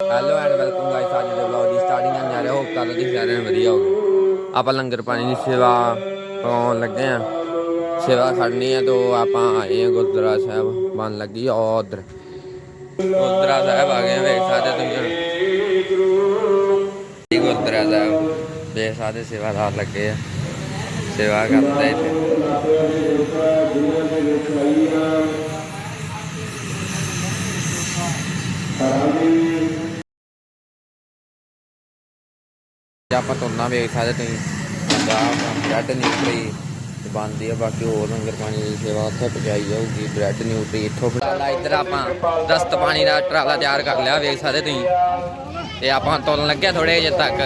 Hello and welcome guys ਅੱਜ ਦੇ vlog ਦੀ starting ਕਰਨ ਜਾ ਰਹੇ ਹੋ ਕੱਲ ਦੀ ਸਾਰਿਆਂ ਨੂੰ ਵਧੀਆ ਹੋਵੇ। ਆਪਾਂ ਲੰਗਰ ਪਾਣੀ ਦੀ ਸੇਵਾ ਪਾਉਣ ਲੱਗੇ ਆ। ਸੇਵਾ ਖੜਨੀ ਹੈ ਤੋਂ ਆਪਾਂ ਆਏ ਆ ਗੁਰਦੁਆਰਾ ਸਾਹਿਬ, ਬਣ ਲੱਗੀ ਆ ਉਧਰ। ਗੁਰਦੁਆਰਾ ਸਾਹਿਬ ਆ ਗਏ ਵੇਖ ਸਕਦੇ ਤੁਸੀਂ ਗੁਰਦੁਆਰਾ ਸਾਹਿਬ, ਵੇਖ ਸਕਦੇ ਸੇਵਾਦਾਰ ਲੱਗੇ ਆ। ਸੇਵਾ ਕਰਦੇ ਇੱਥੇ। ਆਪਾਂ ਤੁਰਨਾ ਵੇਖ ਸਕਦੇ ਤੁਸੀਂ। ਪੰਜਾਬ ਬ੍ਰੈਡ ਨਿਊਟਰੀ ਤੇ ਆ, ਬਾਕੀ ਹੋਰ ਲੰਗਰ ਪਾਣੀ ਦੀ ਸੇਵਾ ਉੱਥੇ ਪਹੁੰਚਾਈ ਜਾਊਗੀ ਬ੍ਰੈਡ ਨਿਊਟਰੀ ਇੱਥੋਂ ਪਟਾਲਾ ਇੱਧਰ ਆਪਾਂ ਦਸਤ ਪਾਣੀ ਦਾ ਟਰਾਲਾ ਤਿਆਰ ਕਰ ਲਿਆ, ਵੇਖ ਸਕਦੇ ਤੁਸੀਂ। ਤੇ ਆਪਾਂ ਤੁਰਨ ਲੱਗੇ ਥੋੜੇ ਜਿਹੇ ਤੱਕ।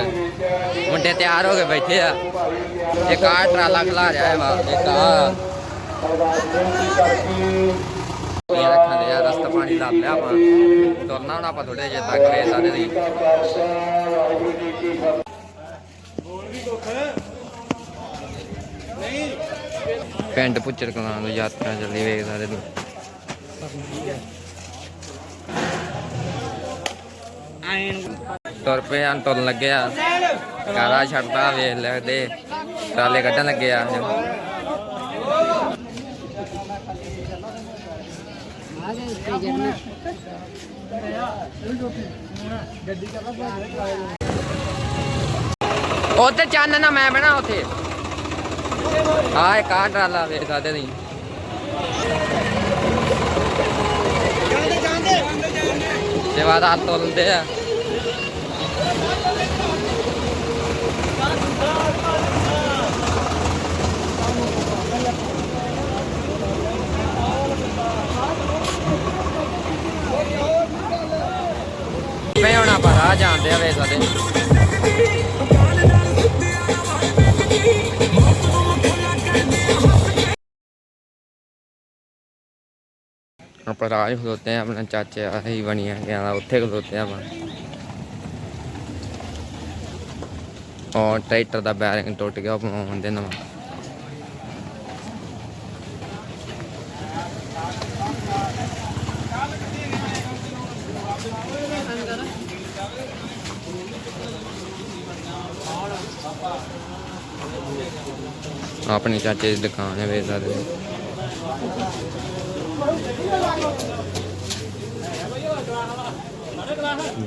ਮੁੰਡੇ ਤਿਆਰ ਹੋ ਕੇ ਬੈਠੇ ਆ। ਇੱਕ ਆਹ ਟਰਾਲਾ ਖਲਾ ਰਿਹਾ ਹੈ ਵਾ ਇੱਕ ਆ ਇਹ ਰੱਖਾਂ ਆ ਰਸਤਾ ਪਾਣੀ ਲਾ ਲਿਆ ਆਪਾਂ। ਤੁਰਨਾ ਹੁਣ ਆਪਾਂ ਥੋੜੇ ਜਿਹੇ ਤੱਕ, ਵੇਖ ਸਕਦੇ ਤੁਸੀਂ। ਪਿੰਡ ਪੁੱਚਰ ਕਲਾਂ ਨੂੰ ਯਾਤਰਾ ਚੱਲੀ ਵੇਖ ਸਕਦੇ ਤੁਸੀਂ ਤੁਰ ਪਏ ਆਂ ਤੁਰਨ ਲੱਗੇ ਆ ਕਾਲਾ ਛੱਡਦਾ ਵੇਖ ਲੈਦੇ ਟਰਾਲੇ ਕੱਢਣ ਲੱਗੇ ਆ। ਉੱਥੇ ਚੰਨ ਨਾ ਮੈਂ ਬਣਾ ਉੱਥੇ। ਆ ਇੱਕ ਆਹ ਟਰਾਲਾ ਵੇਖ ਸਕਦੇ ਨਹੀਂ ਸੇਵਾਦਾਰ ਤੁਲਦੇ ਆ। ਮੈਂ ਹੁਣ ਆਪਾਂ ਰਾਹ ਜਾਂਦੇ ਆ ਵੇਖ ਸਕਦੇ ਆਪਾਂ ਰਾਜ ਖਲੋਤੇ ਆ, ਆਪਣਾ ਚਾਚੇ ਆ ਹੀ ਬਣੀਆਂ ਗਿਆ ਉੱਥੇ ਖਲੋਤੇ ਆ ਆਪਾਂ। ਔਰ ਟਰੈਕਟਰ ਦਾ ਬੈਰਿੰਗ ਟੁੱਟ ਗਿਆ, ਉਹ ਦੇ ਨਵਾਂ। ਆਪਣੇ ਚਾਚੇ ਦੀ ਦੁਕਾਨ ਹੈ ਵੇਚ ਸਕਦੇ ਹੋ।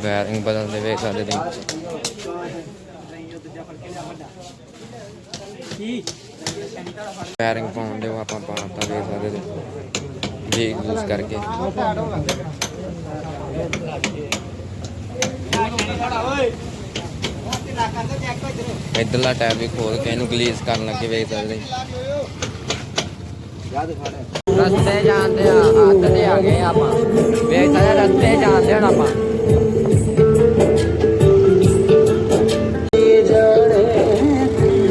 ਬੈਰਿੰਗ ਬਦਲਦੇ ਵੇਖ ਸਕਦੇ ਤੁਸੀਂ। ਬੈਰਿੰਗ ਪਾਉਣ ਦੇ ਆਪਾਂ ਪਾਤਾ ਵੇਖ ਸਕਦੇ ਤੁਸੀਂ। ਜੀ ਯੂਜ਼ ਕਰਕੇ। ਇਧਰਲਾ ਟਾਇਰ ਵੀ ਖੋਲ ਕੇ ਇਹਨੂੰ ਗਲੀਸ ਕਰਨ ਲੱਗੇ ਵੇਖ ਸਕਦੇ ਰਸਤੇ ਜਾਂਦੇ ਆ ਹੱਥ ਤੇ ਆ ਗਏ ਆਪਾਂ। ਵੇਖ ਸਕਦੇ ਰਸਤੇ ਜਾਂਦੇ ਹੁਣ ਆਪਾਂ।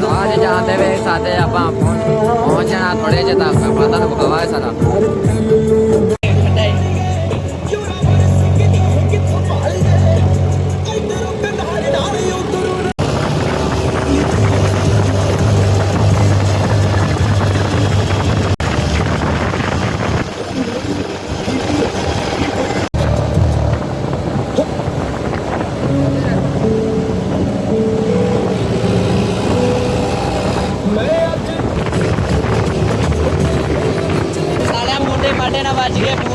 ਆਜ ਜਾਂਦੇ ਵੇਖ ਸਕਦੇ ਆਪਾਂ। ਪਹੁੰਚਣਾ ਥੋੜੇ ਜਿਹਾ ਤੱਕ ਪਤਾ ਨੂੰ ਹਵਾ ਹੈ Где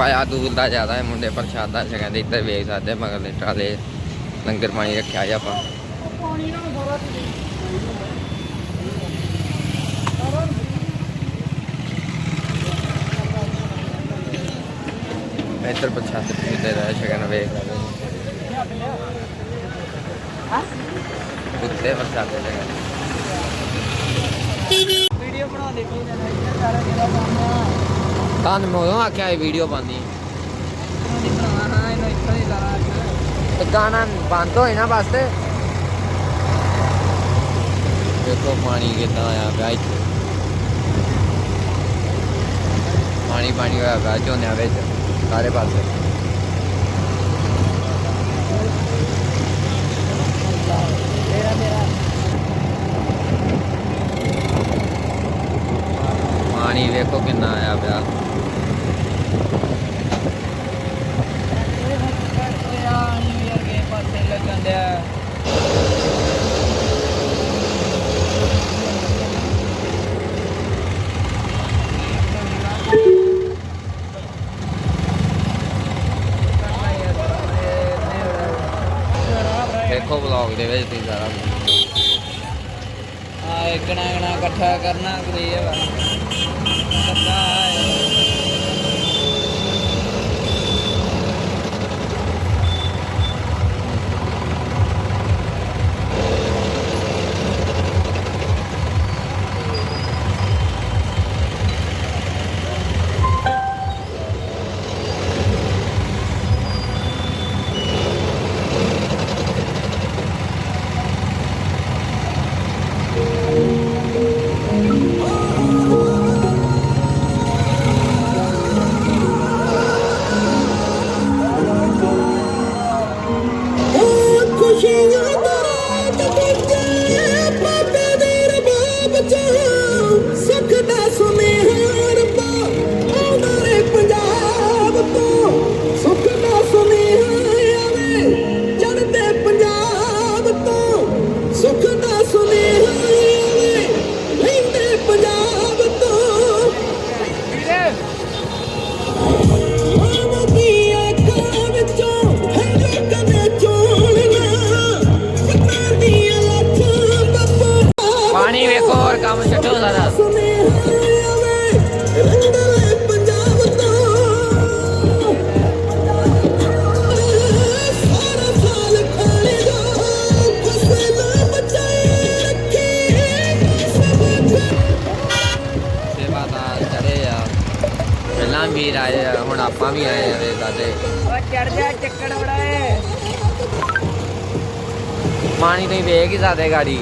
ਪਾਇਆ, ਦੂਰ ਦਾ ਜ਼ਿਆਦਾ ਹੈ ਮੁੰਡੇ ਪ੍ਰਸ਼ਾਦਾ ਛਕਦੇ ਇੱਧਰ ਵੇਖ ਸਕਦੇ ਮਗਰਲੇ ਟਰਾਲੇ ਲੰਗਰ ਪਾਣੀ ਰੱਖਿਆ ਜੀ ਆਪਾਂ। ਇੱਧਰ ਪ੍ਰਸ਼ਾਦੇ ਪੀਂਦੇ ਰਹੇ ਛਕਣ ਵੇਖ ਸਕਦੇ ਉੱਤੇ ਛਕਣ ਵੀਡੀਓ ਬਣਾ ਦੇ ਕੋਈ ਨਾ ਸਾਰਾ ਜਿਹੜਾ ਕੰਮ ਤਾਂ ਮੈਂ ਉਦੋਂ ਆਖਿਆ ਇਹ ਵੀਡੀਓ ਪਾਉਂਦੀ ਨਹੀਂ ਬਣਾਉਣਾ ਇਹਨੂੰ ਇੱਥੋਂ ਹੀ ਲਾਣਾ ਤੇ ਗਾਣਾ ਬੰਦ ਹੋਏ ਨਾ ਬਸ ਤੇ। ਦੇਖੋ ਪਾਣੀ ਕਿੱਦਾਂ ਆਇਆ ਪਿਆ ਇੱਥੇ। ਪਾਣੀ ਪਾਣੀ ਹੋਇਆ ਪਿਆ ਝੋਨਿਆਂ ਵਿੱਚ, ਸਾਰੇ ਪਾਸੇ। ਮੇਰਾ ਮੇਰਾ ਪਾਣੀ ਵੇਖੋ ਕਿੰਨਾ ਆਇਆ। ਦੇਖੋ ਵਲੌਗ ਦੇ ਵਿੱਚ ਤੁਸੀਂ ਸਾਰਾ ਆ ਇਕਣਾ ਇਕਣਾ ਇਕੱਠਾ ਕਰਨਾ ਕਰੀ ਵਾ ਕੱਟਾ ਆ ਹੁਣ ਆਪਾਂ ਵੀ ਆਏ ਆ ਵੇ ਸਾਡੇ ਓ ਚੜ ਜਾ ਚੱਕੜ ਬੜਾਏ ਪਾਣੀ ਤੁਸੀਂ ਵੇਖ ਹੀ ਸਕਦੇ ਗਾੜੀ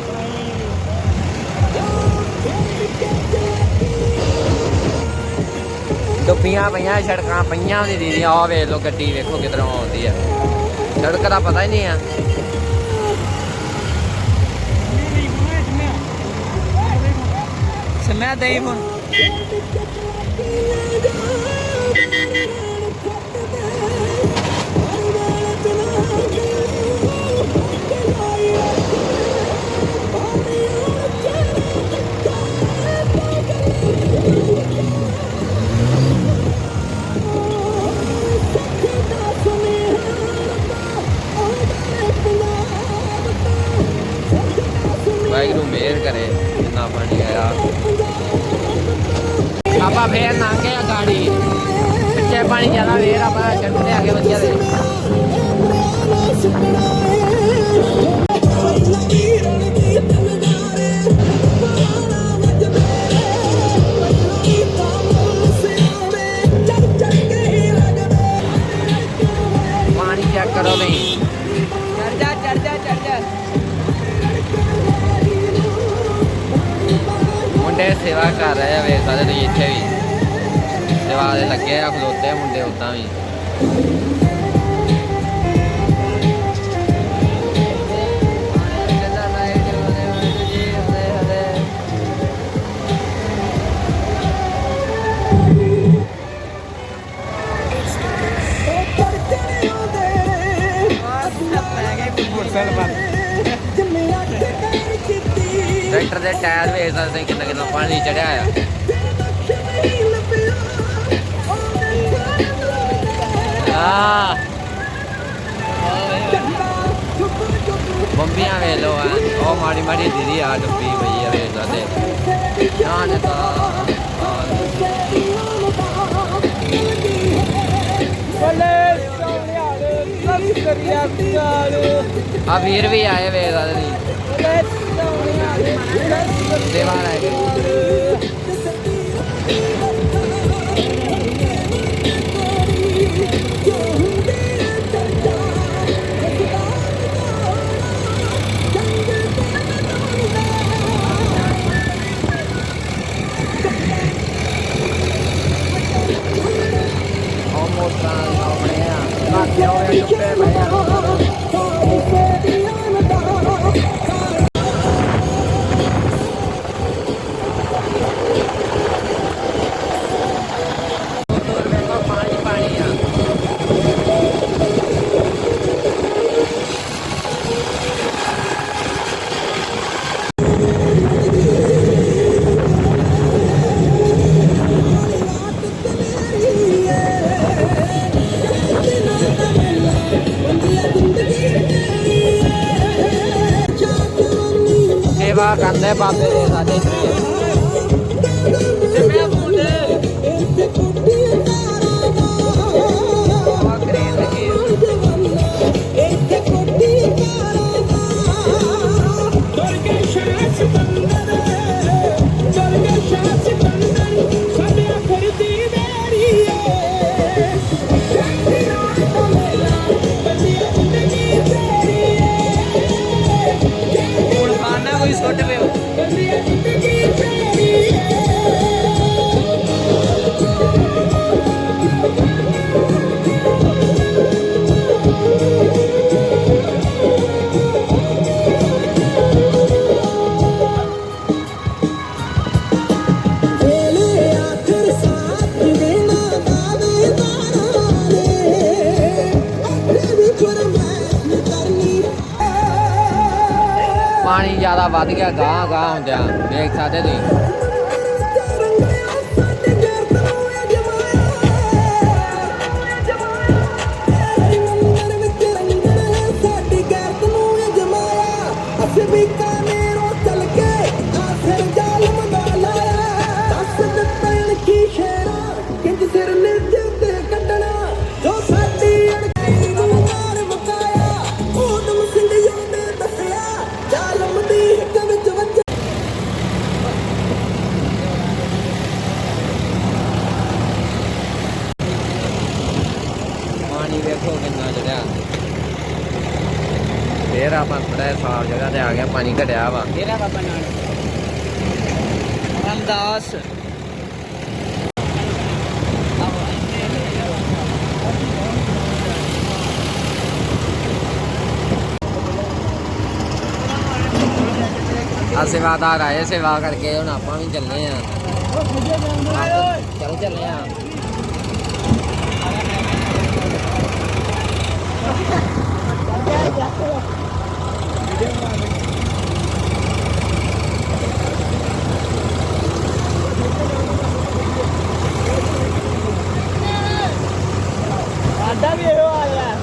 ਟੁੱਪੀਆਂ ਪਈਆਂ ਸੜਕਾਂ ਪਈਆਂ ਦੀ ਦੀਦੀ ਆਹ ਵੇਖ ਲਓ ਗੱਡੀ ਵੇਖੋ ਕਿਧਰੋਂ ਆਉਂਦੀ ਆ ਸੜਕ ਦਾ ਪਤਾ ਚੱਲ ਵਧੀਆ ਦੇ ਪਾਣੀ ਚੈੱਕ ਕਰੋ ਨਹੀਂ ਚੜ ਜਾ ਚੜ ਜਾ ਚੜ ਜਾ। ਮੁੰਡੇ ਸੇਵਾ ਕਰ ਰਹੇ ਆ ਵੇਖ ਸਕਦੇ ਤੁਸੀਂ ਇੱਥੇ ਵੀ। ਸੇਵਾ ਦੇ ਲੱਗੇ ਆ ਖਲੋਤੇ ਆ ਮੁੰਡੇ ਉਦਾਂ ਵੀ। ਦੇ ਟਾਇਰ ਵੇਖ ਸਕਦੇ ਕਿੰਨਾ ਕਿੰਨਾ ਪਾਣੀ ਚੜਿਆ ਆ। ਆ ਬੰਬੀਆਂ ਵੇ ਲੋ ਆ। ਉਹ ਮਾੜੀ ਮਾੜੀ ਦੀਦੀ ਆ ਡੁੱਬੀ ਪਈ ਆ ਵੇਖ ਸਕਦੇ ਜਾਨ ਦਾ ਆ ਵੀਰ ਵੀ ਆਏ ਵੇਖ ਸਕਦੇ ਤੁਸੀਂ ਦੇਵਾਰ ਆਏ ਸੇਵਾ ਕਰਦੇ ਬਾਬੇ ਦੇ ਵੱਧ ਗਿਆ ਗਾਂ ਗਾਂ ਹੁੰਦਿਆ। ਵੇਖ ਸਕਦੇ ਤੁਸੀਂ? ਪਾਣੀ ਵੇਖੋ ਕਿੰਨਾ ਚੜਿਆ। ਫੇਰ ਆਪਾਂ ਥੋੜਾ ਸਾਫ਼ ਜਗ੍ਹਾ ਤੇ ਆ ਗਿਆ ਪਾਣੀ ਘਟਿਆ ਵਾ। ਤੇਰਾ ਬਾਬਾ ਨਾਨਕ ਰਾਮਦਾਸ ਆ ਸੇਵਾਦਾਰ ਆਏ ਸੇਵਾ ਕਰਕੇ ਹੁਣ ਆਪਾਂ ਵੀ ਚੱਲੇ ਆ ਚੱਲ ਚੱਲੇ ਆ ਸਾਡਾ ਵੀ ਇਹੋ ਆਇਆ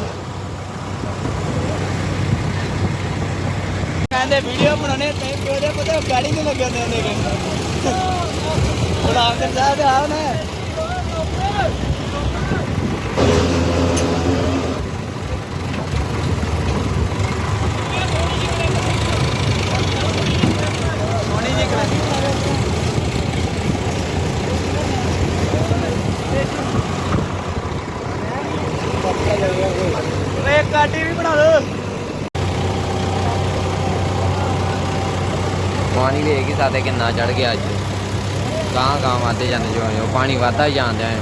ਕਹਿੰਦੇ ਵੀਡੀਓ ਬਣਾਉਣੇ ਤੇ ਕਿਉਂ ਦੇ ਪਤਾ ਗਾੜੀ ਨਹੀਂ ਲੱਗੇ ਹੁੰਦੇ ਹੁੰਦੇ ਹੁਣ ਆਖਰ ਸਾਹਿਬ ਆਉ ਨੇ ਸੋਹਣੀ ਜਿਹੀ ਕਲਾਸੀ ਇੱਕ ਕਾਟੀ ਵੀ ਬਣਾ ਲਓ ਪਾਣੀ ਵੇਖ ਹੀ ਸਕਦੇ ਕਿੰਨਾ ਚੜ ਗਿਆ ਅੱਜ ਗਾਂ ਗਾਂ ਵੱਧਦੇ ਜਾਂਦੇ ਜੋ ਜੋ ਪਾਣੀ ਵੱਧਦਾ ਹੀ ਜਾਂਦਾ ਹੈ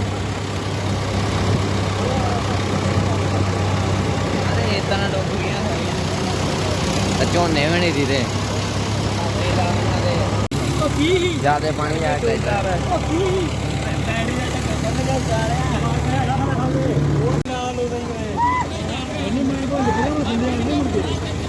ਅਰੇ ਇਦਾਂ ਨਾ ਡੁੱਬ ਗਈਆਂ ਸਾਰੀਆਂ ਤੇ ਝੋਨੇ ਵੀ ਨਹੀਂ ਦੀਦੇ ਜ਼ਿਆਦਾ ਪਾਣੀ ਆ ਗਿਆ ਨਾਲ ਉਹਦੇ ਇੰਨੀ ਮਾਰ ਕੋਲ ਨਿਕਲਣਾ ਸੰਦੇ ਨਹੀਂ ਮੁੜ ਕੇ?